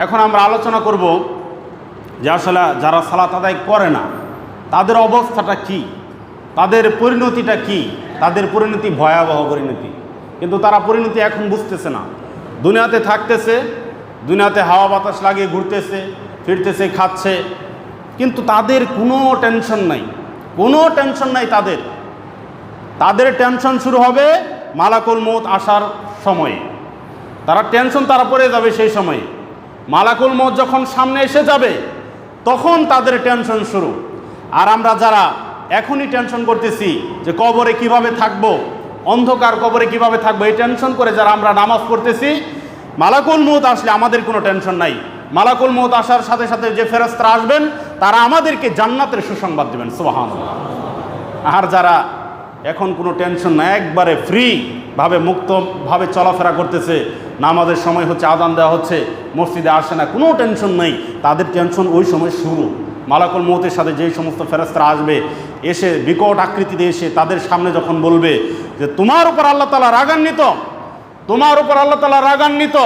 এখন আমরা আলোচনা করব যে আসলে যারা সালাত আদায় করে না, তাদের অবস্থাটা কি? তাদের পরিণতিটা কি? তাদের পরিণতি ভয়াবহ পরিণতি। কিন্তু তারা পরিণতি এখন বুঝতেছে না। দুনিয়াতে থাকতেছে, দুনিয়াতে হাওয়া বাতাস লাগিয়ে ঘুরতেছে, ফিরতেছে, খাচ্ছে। কিন্তু তাদের কোনো টেনশন নাই। কোনো টেনশন নাই তাদের। তাদের টেনশন শুরু হবে মালাকুল মত আসার সময়ে। তারা টেনশন তারা পড়ে যাবে সেই সময়ে। মালাকুল মৌত যখন সামনে এসে যাবে, তখন তাদের টেনশন শুরু। আর আমরা যারা এখনই টেনশন করতেছি যে কবরে কীভাবে থাকব, অন্ধকার কবরে কীভাবে থাকব, এই টেনশন করে যারা আমরা নামাজ পড়তেছি, মালাকুল মৌত আসলে আমাদের কোনো টেনশন নাই। মালাকুল মৌত আসার সাথে সাথে যে ফেরস্তারা আসবেন, তারা আমাদেরকে জান্নাতের সুসংবাদ দেবেন সোহান আর যারা এখন কোনো টেনশন না একবারে ফ্রি ভাবে মুক্তভাবে চলাফেরা করতেছে। নামাজের সময় হচ্ছে আদান দেওয়া হচ্ছে, মসজিদে আসে না, কোনো টেনশন নেই। তাদের টেনশন ওই সময় শুরু। মালাকুল মৌতের সাথে যেই সমস্ত ফেরস্তারা আসবে, এসে বিকট আকৃতিতে এসে তাদের সামনে যখন বলবে যে, তোমার উপর আল্লাহ তালা রাগান্বিত, তোমার উপর আল্লাহ তালা রাগান্বিত,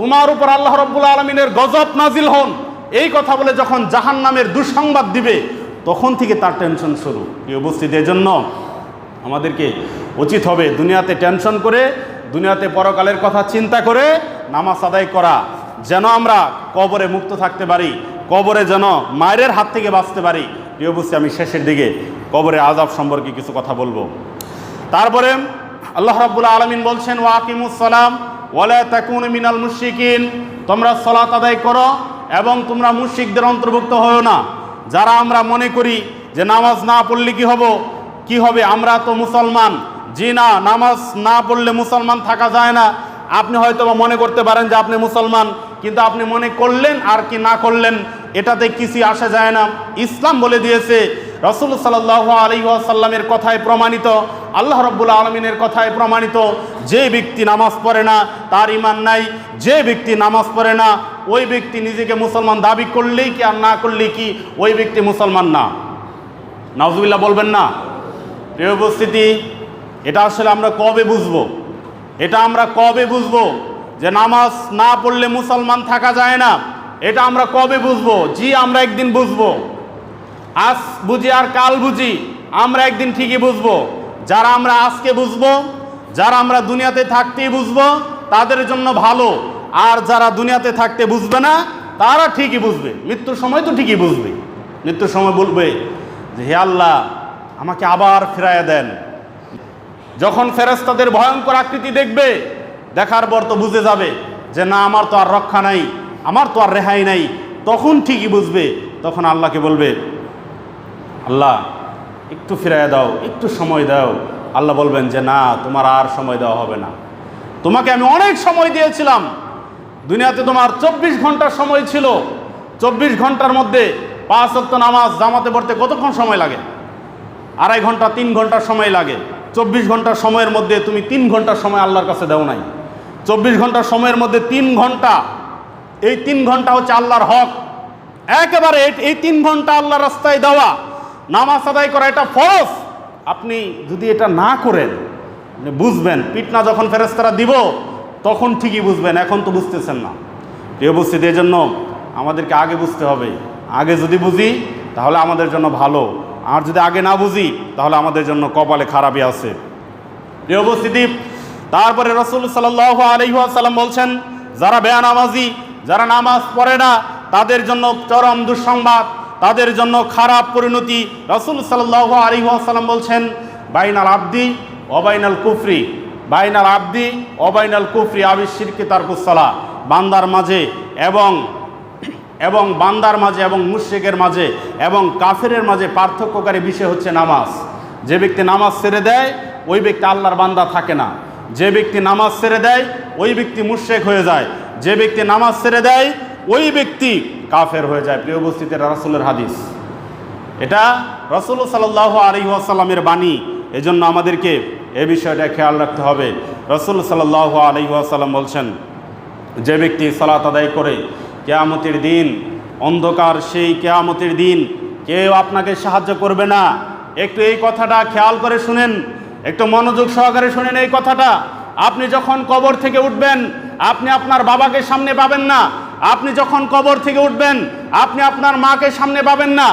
তোমার উপর আল্লাহ রব্বুল আলমিনের গজব নাজিল হন। এই কথা বলে যখন জাহান নামের দুঃসংবাদ দিবে, তখন থেকে তার টেনশন শুরু। এই উপস্থিত, এজন্য আমাদেরকে উচিত হবে দুনিয়াতে টেনশন করে, দুনিয়াতে পরকালের কথা চিন্তা করে নামাজ আদায় করা, যেন আমরা কবরে মুক্ত থাকতে পারি, কবরে যেন মায়ের হাত থেকে বাঁচতে পারি। প্রিয় বুঝছি, আমি শেষের দিকে কবরে আজাব সম্পর্কে কিছু কথা বলব। তারপরে আল্লাহ রাব্বুল আলমিন বলছেন ওয়াকিমুসালাম ওয়ালা তাকুন মিনাল মুশরিকিন। তোমরা সলাত আদায় করো এবং তোমরা মুশিকদের অন্তর্ভুক্ত হও না। যারা আমরা মনে করি যে নামাজ না পড়লে কি হব? কি হবে? আমরা তো মুসলমান। জি না নামাজ না পড়লে মুসলমান থাকা যায় না। আপনি হয়তো বা মনে করতে পারেন যে আপনি মুসলমান, কিন্তু আপনি মনে করলেন আর কি না করলেন, এটাতে কিছু আসা যায় না। ইসলাম বলে দিয়েছে, রসুল সাল্লাহ আলী আসাল্লামের কথায় প্রমাণিত, আল্লাহ রব্বুল আলমিনের কথায় প্রমাণিত, যে ব্যক্তি নামাজ পড়ে না, তার ইমান নাই। যে ব্যক্তি নামাজ পড়ে না, ওই ব্যক্তি নিজেকে মুসলমান দাবি করলেই কি আর না করলেই কি, ওই ব্যক্তি মুসলমান না। নাজুবিল্লাহ বলবেন না? প্রিয় উপস্থিতি, এটা আসলে আমরা কবে বুঝব? এটা আমরা কবে বুঝব যে নামাজ না পড়লে মুসলমান থাকা যায় না? এটা আমরা কবে বুঝব? জি, আমরা একদিন বুঝব। আজ বুঝি আর কাল বুঝি, আমরা একদিন ঠিকই বুঝব। যারা আমরা আজকে বুঝব, যারা আমরা দুনিয়াতে থাকতেই বুঝব, তাদের জন্য ভালো। আর যারা দুনিয়াতে থাকতে বুঝবে না, তারা ঠিকই বুঝবে। মৃত্যুর সময় তো ঠিকই বুঝবে। মৃত্যুর সময় বলবে যে, হে আল্লাহ আমাকে আবার ফেরাইয়া দেন। যখন ফেরেস্তাদের ভয়ঙ্কর আকৃতি দেখবে, দেখার পর তো বুঝে যাবে যে না, আমার তো আর রক্ষা নাই, আমার তো আর রেহাই নাই। তখন ঠিকই বুঝবে, তখন আল্লাহকে বলবে, আল্লাহ, একটু ফিরাইয়া দাও, একটু সময় দাও। আল্লাহ বলবেন যে, না, তোমার আর সময় দেওয়া হবে না। তোমাকে আমি অনেক সময় দিয়েছিলাম। দুনিয়াতে তোমার চব্বিশ ঘণ্টার সময় ছিল। চব্বিশ ঘণ্টার মধ্যে পাঁচ অক্ত নামাজ, জামাতে পড়তে কতক্ষণ সময় লাগে? আড়াই ঘণ্টা, তিন ঘণ্টার সময় লাগে। চব্বিশ ঘণ্টার সময়ের মধ্যে তুমি তিন ঘণ্টার সময় আল্লাহর কাছে দেও নাই। চব্বিশ ঘণ্টার সময়ের মধ্যে তিন ঘণ্টা, এই তিন ঘণ্টা হচ্ছে আল্লাহর হক। একেবারে এই- তিন ঘণ্টা আল্লাহর রাস্তায় দেওয়া, নামাজ আদায় করা এটা ফরজ। আপনি যদি এটা না করেন বুঝবেন, পিটনা যখন ফেরেস্তারা দিব, তখন ঠিকই বুঝবেন, এখন তো বুঝতেছেন না। প্রিয় উপস্থিতি এই জন্য আমাদেরকে আগে বুঝতে হবে। আগে যদি বুঝি, তাহলে আমাদের জন্য ভালো। আর যদি আগে না বুঝি, তাহলে আমাদের জন্য কপালে খারাপই আছে। প্রিয় তারপরে রসুল সাল্লাহ আলহিহাসাল্লাম বলছেন, যারা বেয়ানামাজি, যারা নামাজ পড়ে না, তাদের জন্য চরম দুঃসংবাদ, তাদের জন্য খারাপ পরিণতি। রসুল সাল্লাহ আলহিহাসাল্লাম বলছেন, বাইনাল আব্দি, অবাইনাল কুফরি। বাইনাল আব্দি, অবাইনাল কুফরি আবিশিরকে তার কুসলা বান্দার মাঝে এবং এবং বান্দার মাঝে এবং মুশ্রিকের মাঝে এবং কাফেরের মাঝে পার্থক্যকারী বিষয় হচ্ছে নামাজ। যে ব্যক্তি নামাজ ছেড়ে দেয়, ওই ব্যক্তি আল্লাহর বান্দা থাকে না। যে ব্যক্তি নামাজ ছেড়ে দেয়, ওই ব্যক্তি মুশ্রেক হয়ে যায়। যে ব্যক্তি নামাজ ছেড়ে দেয়, ওই ব্যক্তি কাফের হয়ে যায়। প্রিয় উপস্থিতি রাসুলের হাদিস। এটা রসুল সাল্লাহ আলী আসাল্লামের বাণী। এজন্য আমাদেরকে এ বিষয়টা খেয়াল রাখতে হবে। রসুল সাল্লাহ আলী আসাল্লাম বলছেন, যে ব্যক্তি সালাত আদায় করে কেয়ামতের দিন, অন্ধকার সেই কেয়ামতের দিন। কেউ আপনাকে সাহায্য করবে না। একটু এই কথাটা খেয়াল করে শুনেন, একটু মনোযোগ সহকারে শুনেন এই কথাটা। আপনি যখন কবর থেকে উঠবেন, আপনি আপনার বাবাকে সামনে পাবেন না। আপনি যখন কবর থেকে উঠবেন, আপনি আপনার মাকে সামনে পাবেন না।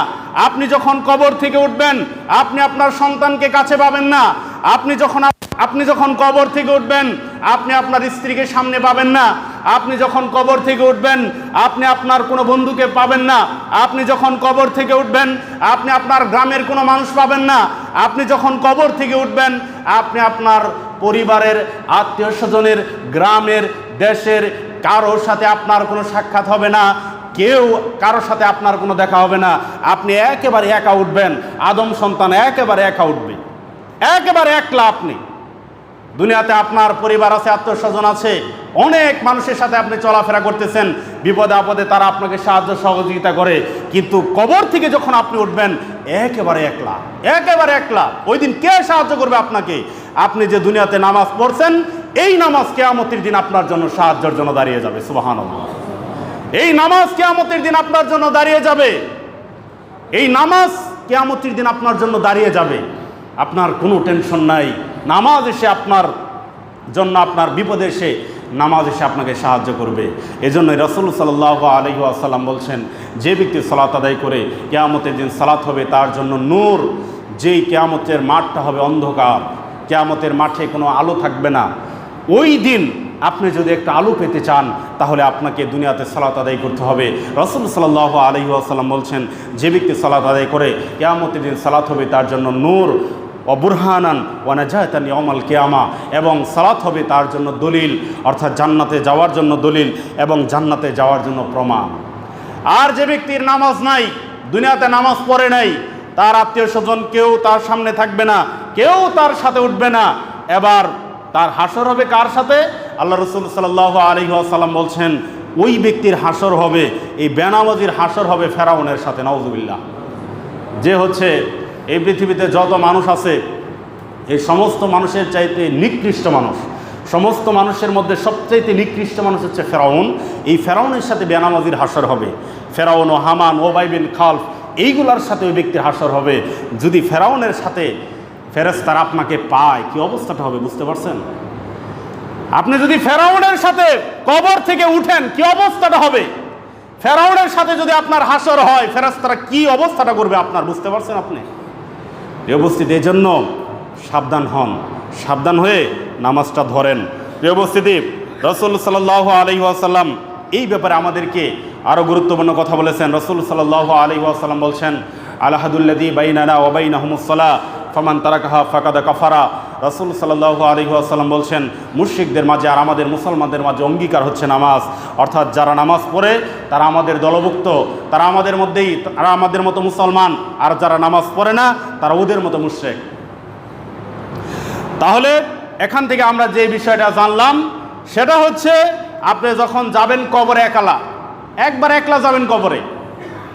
আপনি যখন কবর থেকে উঠবেন, আপনি আপনার সন্তানকে কাছে পাবেন না। আপনি যখন আপনি যখন কবর থেকে উঠবেন, আপনি আপনার স্ত্রীকে সামনে পাবেন না। আপনি যখন কবর থেকে উঠবেন, আপনি আপনার কোনো বন্ধুকে পাবেন না। আপনি যখন কবর থেকে উঠবেন, আপনি আপনার গ্রামের কোনো মানুষ পাবেন না। আপনি যখন কবর থেকে উঠবেন, আপনি আপনার পরিবারের আত্মীয় স্বজনের গ্রামের, দেশের কারোর সাথে আপনার কোনো সাক্ষাৎ হবে না। কেউ কারোর সাথে আপনার কোনো দেখা হবে না। আপনি একেবারে একা উঠবেন। আদম সন্তান একেবারে একা উঠবে। একেবারে একলা আপনি। দুনিয়াতে আপনার পরিবার আছে, আত্মীয় স্বজন আছে, অনেক মানুষের সাথে আপনি চলাফেরা করতেছেন, বিপদে আপদে তারা আপনাকে সাহায্য সহযোগিতা করে। কিন্তু কবর থেকে যখন আপনি উঠবেন, একেবারে একলা একেবারে একলা, ওই দিন কে সাহায্য করবে আপনাকে? আপনি যে দুনিয়াতে নামাজ পড়ছেন, এই নামাজ কেয়ামতের দিন আপনার জন্য সাহায্যের জন্য দাঁড়িয়ে যাবে সুবাহান এই নামাজ কেয়ামতের দিন আপনার জন্য দাঁড়িয়ে যাবে। এই নামাজ কেয়ামতির দিন আপনার জন্য দাঁড়িয়ে যাবে। আপনার কোনো টেনশন নাই। নামাজ এসে আপনার জন্য আপনার বিপদে এসে নামাজ এসে আপনাকে সাহায্য করবে। এজন্য রসুল সাল্লাহ আলহি আসাল্লাম বলছেন, যে ব্যক্তি সালাত আদায় করে কেয়ামতের দিন সালাত হবে, তার জন্য নূর, যেই কেয়ামতের মাঠটা হবে অন্ধকার, কেয়ামতের মাঠে কোনো আলো থাকবে না। ওই দিন আপনি যদি একটা আলো পেতে চান, তাহলে আপনাকে দুনিয়াতে সালাত আদায় করতে হবে। রসুল সাল্লাহ আলহি আসাল্লাম বলছেন, যে ব্যক্তি সালাত আদায় করে, কেয়ামতের দিন সালাত হবে, তার জন্য নূর অবুরহানান ওয়ানাজাহাতানি অমাল কেয়ামা, এবং সালাত হবে তার জন্য দলিল, অর্থাৎ জান্নাতে যাওয়ার জন্য দলিল এবং জান্নাতে যাওয়ার জন্য প্রমাণ। আর যে ব্যক্তির নামাজ নাই, দুনিয়াতে নামাজ পড়ে নাই, তার আত্মীয় স্বজন কেউ তার সামনে থাকবে না, কেউ তার সাথে উঠবে না। এবার তার হাসর হবে কার সাথে? আল্লাহ রসুল সাল্লাহ আলহি আসাল্লাম বলছেন, ওই ব্যক্তির হাসর হবে, এই বেনামাজির হাসর হবে ফেরাউনের সাথে নওজুবিল্লাহ যে হচ্ছে এই পৃথিবীতে যত মানুষ আছে, এই সমস্ত মানুষের চাইতে নিকৃষ্ট মানুষ। সমস্ত মানুষের মধ্যে সবচাইতে নিকৃষ্ট মানুষ হচ্ছে ফেরাউন। এই ফেরাউনের সাথে বেনামাজির হাসর হবে। ফেরাউন ও হামান, ওবাই বিন খালফ, এইগুলার সাথে ওই ব্যক্তির হাসর হবে। যদি ফেরাউনের সাথে ফেরেস্তারা আপনাকে পায়, কি অবস্থাটা হবে বুঝতে পারছেন? আপনি যদি ফেরাউনের সাথে কবর থেকে উঠেন, কি অবস্থাটা হবে? ফেরাউনের সাথে যদি আপনার হাসর হয় ফেরাস্তারা কি অবস্থাটা করবে আপনার, বুঝতে পারছেন আপনি? প্রিয় এই জন্য সাবধান হন। সাবধান হয়ে নামাজটা ধরেন। প্রিয় রসুল সাল্লাহ আলহি আসাল্লাম এই ব্যাপারে আমাদেরকে আরও গুরুত্বপূর্ণ কথা বলেছেন। রসুল সাল্লাহ আলহি আসাল্লাম বলছেন আলাহাদুল্লাদি বাইনানা ওবাইন আহমুসল্লাহ ফমান তারাকাহা ফাকাদা কাফারা। রসুল সাল্লাহ আলহি আসাল্লাম বলছেন, মুশ্রিকদের মাঝে আর আমাদের মুসলমানদের মাঝে অঙ্গীকার হচ্ছে নামাজ। অর্থাৎ যারা নামাজ পড়ে, তারা আমাদের দলভুক্ত। তারা আমাদের মধ্যেই, তারা আমাদের মতো মুসলমান। আর যারা নামাজ পড়ে না, তারা ওদের মতো মুশ্রেক। তাহলে এখান থেকে আমরা যে বিষয়টা জানলাম, সেটা হচ্ছে আপনি যখন যাবেন কবরে একালা, একবার একলা যাবেন কবরে।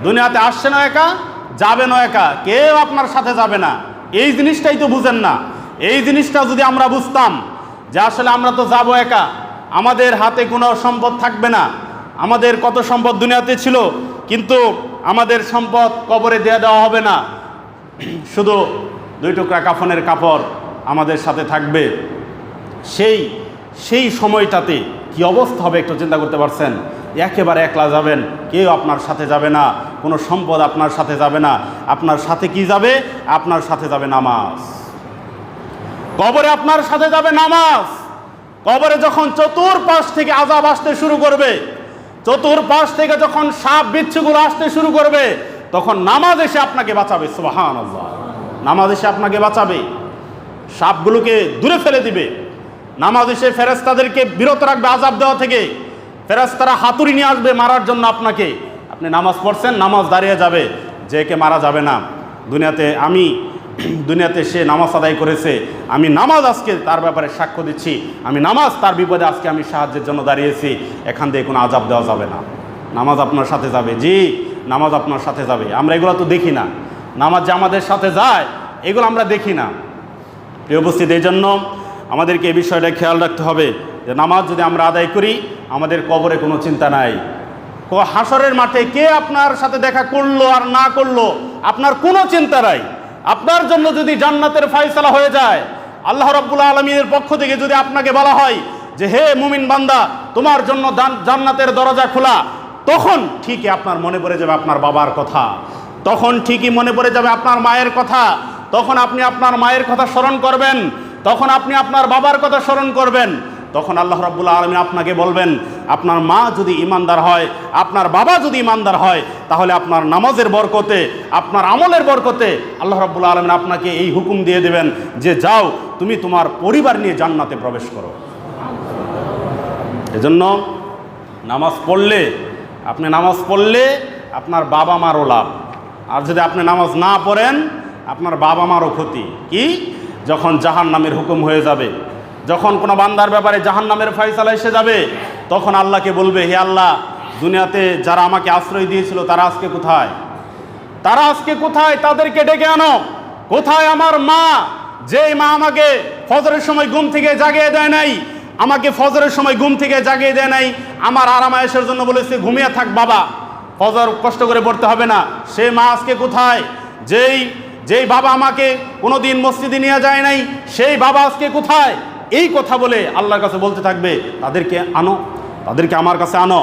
দুনিয়াতে আসছেনও একা যাবেনও একা, কেউ আপনার সাথে যাবে না। এই জিনিসটাই তো বুঝেন না। এই জিনিসটা যদি আমরা বুঝতাম যে আসলে আমরা তো যাব একা, আমাদের হাতে কোনো সম্পদ থাকবে না, আমাদের কত সম্পদ দুনিয়াতে ছিল, কিন্তু আমাদের সম্পদ কবরে দিয়ে দেওয়া হবে না। শুধু দুই টুকরা কাফনের কাপড় আমাদের সাথে থাকবে। সেই সেই সময়টাতে কি অবস্থা হবে একটু চিন্তা করতে পারছেন? একেবারে একলা যাবেন, কেউ আপনার সাথে যাবে না। কোনো সম্পদ আপনার সাথে যাবে না। আপনার সাথে কি যাবে? আপনার সাথে যাবে নামাজ। কবরে আপনার সাথে যাবে নামাজ। কবরে যখন চতুর্পাশ থেকে আজাব আসতে শুরু করবে, চতুর্পাশ থেকে যখন সাপ বিচ্ছুগুলো আসতে শুরু করবে, তখন নামাজ এসে আপনাকে বাঁচাবে সুবাহান নামাজ এসে আপনাকে বাঁচাবে। সাপগুলোকে দূরে ফেলে দিবে। নামাজ এসে ফেরেস্তাদেরকে বিরত রাখবে আজাব দেওয়া থেকে। ফেরেস্তারা হাতুড়ি নিয়ে আসবে মারার জন্য আপনাকে। আপনি নামাজ পড়ছেন, নামাজ দাঁড়িয়ে যাবে, যে কে মারা যাবে না। দুনিয়াতে আমি, দুনিয়াতে সে নামাজ আদায় করেছে, আমি নামাজ আজকে তার ব্যাপারে সাক্ষ্য দিচ্ছি, আমি নামাজ তার বিপদে আজকে আমি সাহায্যের জন্য দাঁড়িয়েছি, এখান থেকে কোনো আজাব দেওয়া যাবে না। নামাজ আপনার সাথে যাবে, জি, নামাজ আপনার সাথে যাবে। আমরা এগুলো তো দেখি না। নামাজ যে আমাদের সাথে যায়, এগুলো আমরা দেখি না। প্রিয় উপস্থিত, এই জন্য আমাদেরকে এই বিষয়টা খেয়াল রাখতে হবে যে নামাজ যদি আমরা আদায় করি, আমাদের কবরে কোনো চিন্তা নাই। ক- হাসরের মাঠে কে আপনার সাথে দেখা করল আর না করল, আপনার কোনো চিন্তা নাই। আপনার জন্য যদি জান্নাতের ফাইসালা হয়ে যায়, আল্লাহ রাব্বুল আলমীর পক্ষ থেকে যদি আপনাকে বলা হয় যে, হে মুমিন বান্দা, তোমার জন্য জান্নাতের দরজা খোলা। তখন ঠিকই আপনার মনে পড়ে যাবে আপনার বাবার কথা। তখন ঠিকই মনে পড়ে যাবে আপনার মায়ের কথা। তখন আপনি আপনার মায়ের কথা স্মরণ করবেন। তখন আপনি আপনার বাবার কথা স্মরণ করবেন। তখন আল্লাহ রাব্বুল আলমী আপনাকে বলবেন, আপনার মা যদি ইমানদার হয়, আপনার বাবা যদি ইমানদার হয়, তাহলে আপনার নামাজের বরকতে, আপনার আমলের বরকতে আল্লাহ রাব্বুল আলমিন আপনাকে এই হুকুম দিয়ে দেবেন যে, যাও, তুমি তোমার পরিবার নিয়ে জান্নাতে প্রবেশ করো। এজন্য নামাজ পড়লে, আপনি নামাজ পড়লে আপনার বাবা মারও লাভ। আর যদি আপনি নামাজ না পড়েন, আপনার বাবা মারও ক্ষতি। কি? যখন জাহান নামের হুকুম হয়ে যাবে। যখন কোনো বান্দার ব্যাপারে জাহান নামের ফয়সালা এসে যাবে, তখন আল্লাহকে বলবে, হে আল্লাহ, দুনিয়াতে যারা আমাকে আশ্রয় দিয়েছিল, তারা আজকে কোথায়? তারা আজকে কোথায়? তাদেরকে ডেকে আনো। কোথায় আমার মা? যেই মা আমাকে ফজরের সময় ঘুম থেকে জাগিয়ে দেয় নাই, আমাকে ফজরের সময় ঘুম থেকে জাগিয়ে দেয় নাই, আমার আরামায়েশের জন্য বলেছে, ঘুমিয়ে থাক বাবা, ফজর কষ্ট করে পড়তে হবে না। সে মা আজকে কোথায়? যেই যেই বাবা আমাকে কোনো দিন মসজিদে নিয়ে যায় নাই, সেই বাবা আজকে কোথায়? এই কথা বলে আল্লাহর কাছে বলতে থাকবে, তাদেরকে আনো, তাদেরকে আমার কাছে আনো।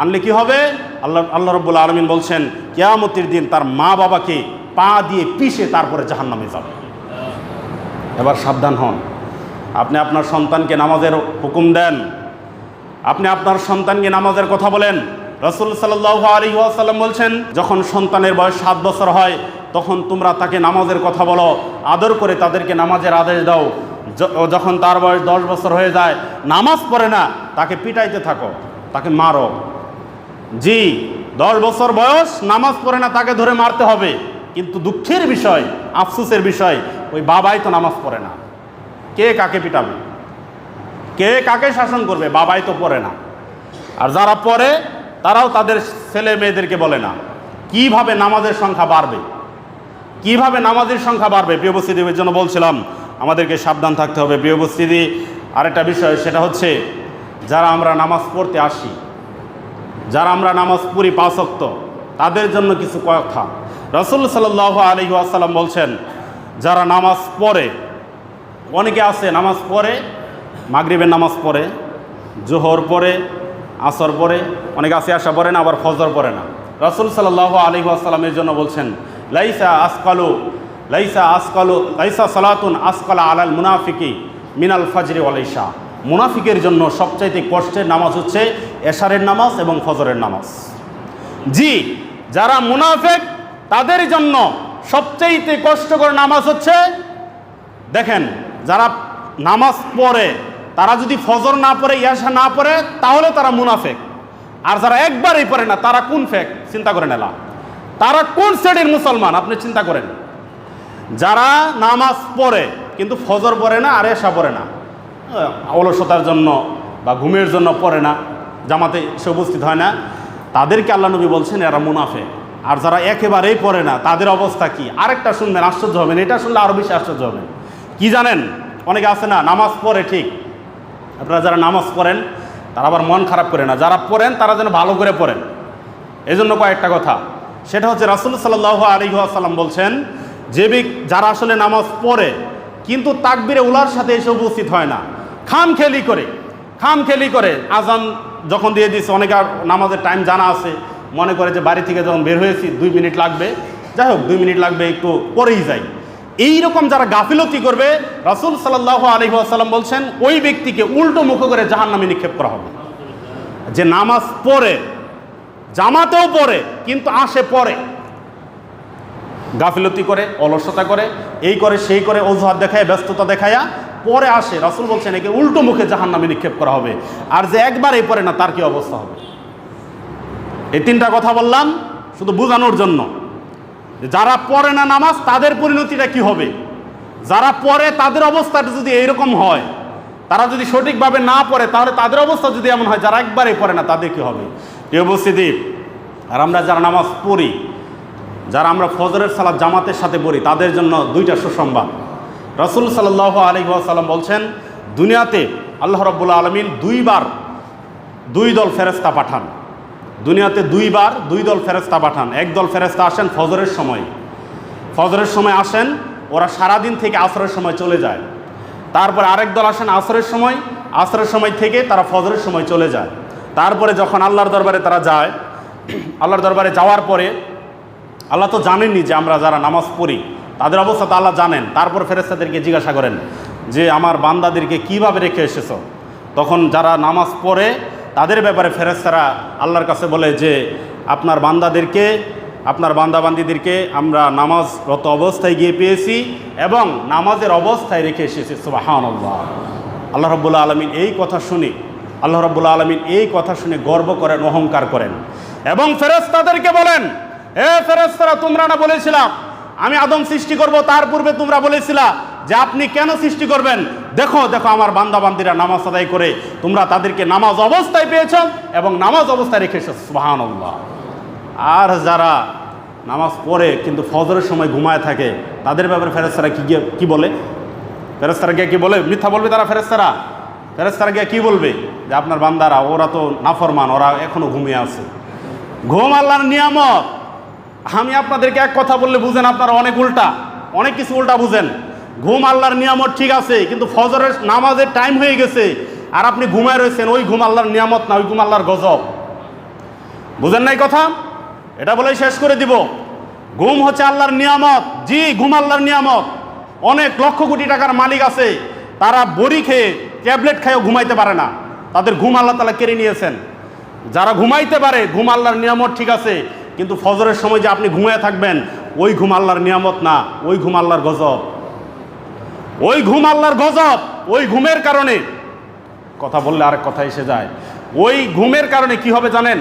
আনলে কি হবে? আল্লাহ আল্লাহ রব্বুল আলমিন বলছেন, কেয়ামতির দিন তার মা বাবাকে পা দিয়ে পিষে তারপরে জাহান নামে যাবে। এবার সাবধান হন। আপনি আপনার সন্তানকে নামাজের হুকুম দেন। আপনি আপনার সন্তানকে নামাজের কথা বলেন। রসুল সাল্লাহ বলছেন, যখন সন্তানের বয়স সাত বছর হয়, তখন তোমরা তাকে নামাজের কথা বলো, আদর করে তাদেরকে নামাজের আদেশ দাও। যখন তার বয়স দশ বছর হয়ে যায়, নামাজ পড়ে না, তাকে পিটাইতে থাকো, তাকে মারো। জি, দশ বছর বয়স, নামাজ পড়ে না, তাকে ধরে মারতে হবে। কিন্তু দুঃখের বিষয়, আফসুসের বিষয়, ওই বাবাই তো নামাজ পড়ে না। কে কাকে পিটাবে? কে কাকে শাসন করবে? বাবাই তো পড়ে না। আর যারা পড়ে, তারাও তাদের ছেলে মেয়েদেরকে বলে না। কীভাবে নামাজের সংখ্যা বাড়বে? কীভাবে নামাজের সংখ্যা বাড়বে? প্রিয় উপস্থিতির জন্য বলছিলাম আমাদেরকে সাবধান থাকতে হবে, প্রিয় উপস্থিতি। আরেকটা বিষয়, সেটা হচ্ছে যারা আমরা নামাজ পড়তে আসি, যারা আমরা নামাজ পড়ি পাঁচক্ত তাদের জন্য কিছু কথা। রসুল সাল্লাহ আলহি আসাল্লাম বলছেন, যারা নামাজ পড়ে, অনেকে আছে নামাজ পড়ে, মাগরিবের নামাজ পড়ে, জোহর পড়ে, আসর পড়ে, অনেকে আসে আসা পড়ে না, আবার ফজর পড়ে না। রসুল সাল্লাহ আলী জন্য বলছেন, লাইসা আসকালু লাইসা আসকালু, লাইসা সালাতুন আসকালা আলাল মুনাফিকি মিনাল ফাজরি ওয়ালাইসা মুনাফিকের জন্য সবচাইতে কষ্টের নামাজ হচ্ছে এশারের নামাজ এবং ফজরের নামাজ। জি, যারা মুনাফেক, তাদের জন্য সবচাইতে কষ্টকর নামাজ হচ্ছে, দেখেন, যারা নামাজ পড়ে, তারা যদি ফজর না পড়ে ইয়াসা না পড়ে, তাহলে তারা মুনাফেক। আর যারা একবারই পড়ে না, তারা কোন ফেক? চিন্তা করেন এলা তারা কোন শ্রেণির মুসলমান? আপনি চিন্তা করেন। যারা নামাজ পড়ে, কিন্তু ফজর পড়ে না আর এসা পড়ে না অলসতার জন্য বা ঘুমের জন্য পড়ে না, জামাতে সে উপস্থিত হয় না, তাদেরকে আল্লাহ নবী বলছেন, এরা মুনাফে আর যারা একেবারেই পড়ে না, তাদের অবস্থা কি? আরেকটা শুনবেন, আশ্চর্য হবেন, এটা শুনলে আরও বেশি আশ্চর্য হবেন। কি জানেন? অনেকে আছে না, নামাজ পড়ে ঠিক, আপনারা যারা নামাজ পড়েন, তারা আবার মন খারাপ করে না, যারা পড়েন, তারা যেন ভালো করে পড়েন। এই জন্য কয়েকটা কথা, সেটা হচ্ছে রাসুল সাল্লাহ আলী আসাল্লাম বলছেন যে যারা আসলে নামাজ পড়ে, কিন্তু তাকবিরে উলার সাথে এসে উপস্থিত হয় না। খাম খেলি করে, খাম খেলি করে। আজান যখন দিয়ে দিচ্ছে অনেক নামাজের টাইম জানা আছে। মনে করে যে বাড়ি থেকে যখন বের হয়েছি, দুই মিনিট লাগবে। যাই হোক, দুই মিনিট লাগবে, একটু পরেই যাই। এই রকম যারা গাফিলতি করবে, রাসুল সাল্লাহ আলী আসাল্লাম বলছেন, ওই ব্যক্তিকে উল্টো মুখ করে জাহান নামে নিক্ষেপ করা হবে। যে নামাজ পড়ে, জামাতেও পড়ে, কিন্তু আসে পড়ে গাফিলতি করে, অলসতা করে, এই করে, সেই করে অজুহাত দেখায়, ব্যস্ততা দেখায়া পরে আসে, রাসুল বলছেন, একে উল্টো মুখে জাহান নামে নিক্ষেপ করা হবে। আর যে একবারই পড়ে না, তার কি অবস্থা হবে? এই তিনটা কথা বললাম, শুধু বোঝানোর জন্য। যারা পড়ে না নামাজ, তাদের পরিণতিটা কি হবে? যারা পড়ে, তাদের অবস্থাটা যদি এইরকম হয়, তারা যদি সঠিকভাবে না পড়ে, তাহলে তাদের অবস্থা যদি এমন হয়, যারা একবারে পড়ে না, তাদের কি হবে? এই উপস্থিতি, আর আমরা যারা নামাজ পড়ি যারা আমরা ফজরের সালাদ জামাতের সাথে পড়ি, তাদের জন্য দুইটা সুসংবাদ। রসুল সাল্লাহ আলী সাল্লাম বলছেন, দুনিয়াতে আল্লাহ রব্বুল্লা আলমিন দুইবার দুই দল ফেরেস্তা পাঠান। দুনিয়াতে দুইবার দুই দল ফেরেস্তা পাঠান। এক দল ফেরেস্তা আসেন ফজরের সময়। ফজরের সময় আসেন, ওরা সারাদিন থেকে আসরের সময় চলে যায়। তারপরে আরেক দল আসেন আসরের সময় আসরের সময় থেকে তারা ফজরের সময় চলে যায়। তারপরে যখন আল্লাহর দরবারে তারা যায়, আল্লাহর দরবারে যাওয়ার পরে আল্লাহ তো জানেননি যে আমরা যারা নামাজ পড়ি, তাদের অবস্থা তো আল্লাহ জানেন। তারপর ফেরেস্তাদেরকে জিজ্ঞাসা করেন যে, আমার বান্দাদেরকে কীভাবে রেখে এসেছ? তখন যারা নামাজ পড়ে, তাদের ব্যাপারে ফেরেস্তারা আল্লাহর কাছে বলে যে, আপনার বান্দাদেরকে, আপনার বান্দাবান্দিদেরকে আমরা নামাজরত অবস্থায় গিয়ে পেয়েছি এবং নামাজের অবস্থায় রেখে এসেছি। সুবাহান আল্লাহ আল্লাহ রব্বুল্লা আলমিন এই কথা শুনে, আল্লাহ রব্বুল্লা আলমিন এই কথা শুনে গর্ব করেন, অহংকার করেন এবং ফেরেস্তাদেরকে বলেন হে ফেরেস্তারা তোমরা না বলেছিলাম, আমি আদম সৃষ্টি করব, তার পূর্বে তোমরা বলেছিলা যে আপনি কেন সৃষ্টি করবেন? দেখো দেখো আমার বান্দাবান্দিরা নামাজ আদায় করে, তোমরা তাদেরকে নামাজ অবস্থায় পেয়েছ এবং নামাজ অবস্থায় রেখেছ আল্লাহ আর যারা নামাজ পড়ে কিন্তু ফজরের সময় ঘুমায় থাকে, তাদের ব্যাপারে ফেরেস্তারা কি কি বলে? ফেরেস্তারা গিয়ে কি বলে? মিথ্যা বলবে তারা ফেরেস্তারা ফেরেস্তারা গিয়ে কী বলবে? যে আপনার বান্দারা, ওরা তো নাফরমান, ওরা এখনও ঘুমিয়ে আছে। ঘুম আল্লাহর নিয়ামত। আমি আপনাদেরকে এক কথা বললে বুঝেন আপনারা অনেক উল্টা, অনেক কিছু উল্টা বুঝেন। ঘুম আল্লাহর নিয়ামত ঠিক আছে, কিন্তু ফজরের নামাজের টাইম হয়ে গেছে আর আপনি ঘুমায় রয়েছেন, ওই ঘুম আল্লাহর নিয়ামত না, ওই ঘুম আল্লাহর গজব। বুঝেন নাই কথা? এটা বলেই শেষ করে দিব। ঘুম হচ্ছে আল্লাহর নিয়ামত, জি, ঘুম আল্লাহর নিয়ামত। অনেক লক্ষ কোটি টাকার মালিক আছে, তারা বড়ি খেয়ে ট্যাবলেট খেয়েও ঘুমাইতে পারে না। তাদের ঘুম আল্লাহ তালা কেড়ে নিয়েছেন। যারা ঘুমাইতে পারে, ঘুম আল্লাহর নিয়ামত ঠিক আছে কিন্তু ফজরের সময় যে আপনি ঘুমায় থাকবেন, ওই ঘুম আল্লাহর নিয়ামত না, ওই ঘুম আল্লাহর গজব। ওই ঘুম আল্লাহর গজব, ওই ঘুমের কারণে। কথা বললে আরেক কথা এসে যায়। ওই ঘুমের কারণে কি হবে জানেন?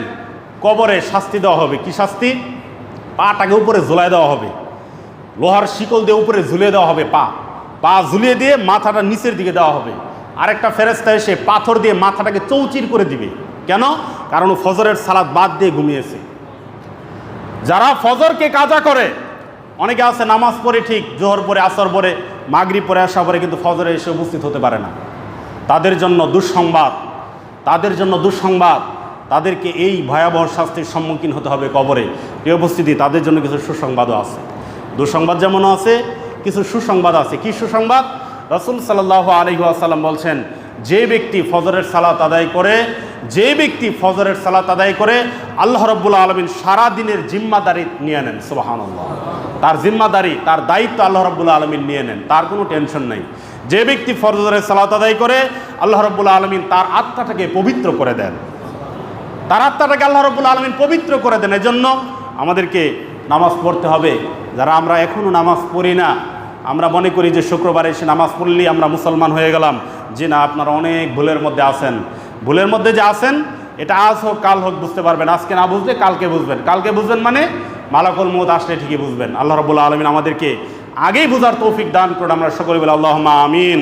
কবরে শাস্তি দেওয়া হবে। কি শাস্তি? পাটাকে উপরে ঝুলাই দেওয়া হবে। লোহার শিকল দিয়ে উপরে ঝুলিয়ে দেওয়া হবে, পা। পা ঝুলিয়ে দিয়ে মাথাটা নিচের দিকে দেওয়া হবে। আরেকটা ফেরেস্তা এসে পাথর দিয়ে মাথাটাকে চৌচির করে দিবে। কেন? কারণ ফজরের সালাদ বাদ দিয়ে ঘুমিয়েছে। যারা ফজরকে কাজা করে, অনেকে আছে নামাজ পড়ে ঠিক, জোহর পরে আসর পরে মাগরি পরে আসা পরে কিন্তু ফজরে এসে উপস্থিত হতে পারে না। তাদের জন্য দুঃসংবাদ, তাদের জন্য দুঃসংবাদ, তাদেরকে এই ভয়াবহ শাস্তির সম্মুখীন হতে হবে কবরে। এই উপস্থিতি, তাদের জন্য কিছু সুসংবাদও আছে। দুঃসংবাদ যেমন আছে, কিছু সুসংবাদ আছে। কি সুসংবাদ? রসুল সাল্লাহ আলহি আসাল্লাম বলছেন যে ব্যক্তি ফজরের সালাত আদায় করে, যে ব্যক্তি ফজরের সালাত আদায় করে, আল্লাহ রব্বুল্লা আলমিন সারা দিনের জিম্মাদারি নিয়ে নেন সুবাহান তার জিম্মাদারি, তার দায়িত্ব আল্লাহ রব্বুল্লা আলমিন নিয়ে নেন, তার কোনো টেনশন নেই। যে ব্যক্তি ফজরের সালাত আদায় করে, আল্লাহ রব্বুল্লা আলমিন তার আত্মাটাকে পবিত্র করে দেন। তার আত্মাটাকে আল্লাহ রব্বুল আলমিন পবিত্র করে দেন। এজন্য আমাদেরকে নামাজ পড়তে হবে। যারা আমরা এখনও নামাজ পড়ি না আমরা মনে করি যে শুক্রবারে এসে নামাজ পড়লেই আমরা মুসলমান হয়ে গেলাম। যে না, আপনারা অনেক ভুলের মধ্যে আছেন। ভুলের মধ্যে যে আছেন, এটা আজ হোক, কাল হোক, বুঝতে পারবেন। আজকে না বুঝলে কালকে বুঝবেন। কালকে বুঝবেন মানে মালাকুল মত আসলে ঠিকই বুঝবেন। আল্লাহ রবুল্লা আলমিন আমাদেরকে আগেই বুঝার তৌফিক দান করুন। আমরা সকলে বলে আল্লাহ আমিন।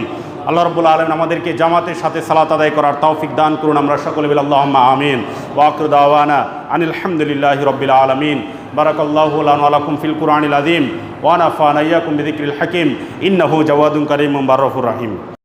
আল্লাহ রব্বুল আলম আমাদেরকে জামাতের সাথে সালাত আদায় করার তৌফিক দান করুন। আমরা সকলে বলে আল্লাহ আমিন। ওয়াকর দাওয়ানা আনিল আলহামদুলিল্লাহ রব্বিল আলমিন। বারাকাল্লাহু আলাকুম ফিল কুরআনিল আযীম ওয়া নাফানা ইয়াকুম বিযিকরিল হাকিম। ইন্নাহু জাওয়াদুন কারীমুম বাররাফুর রাহিম।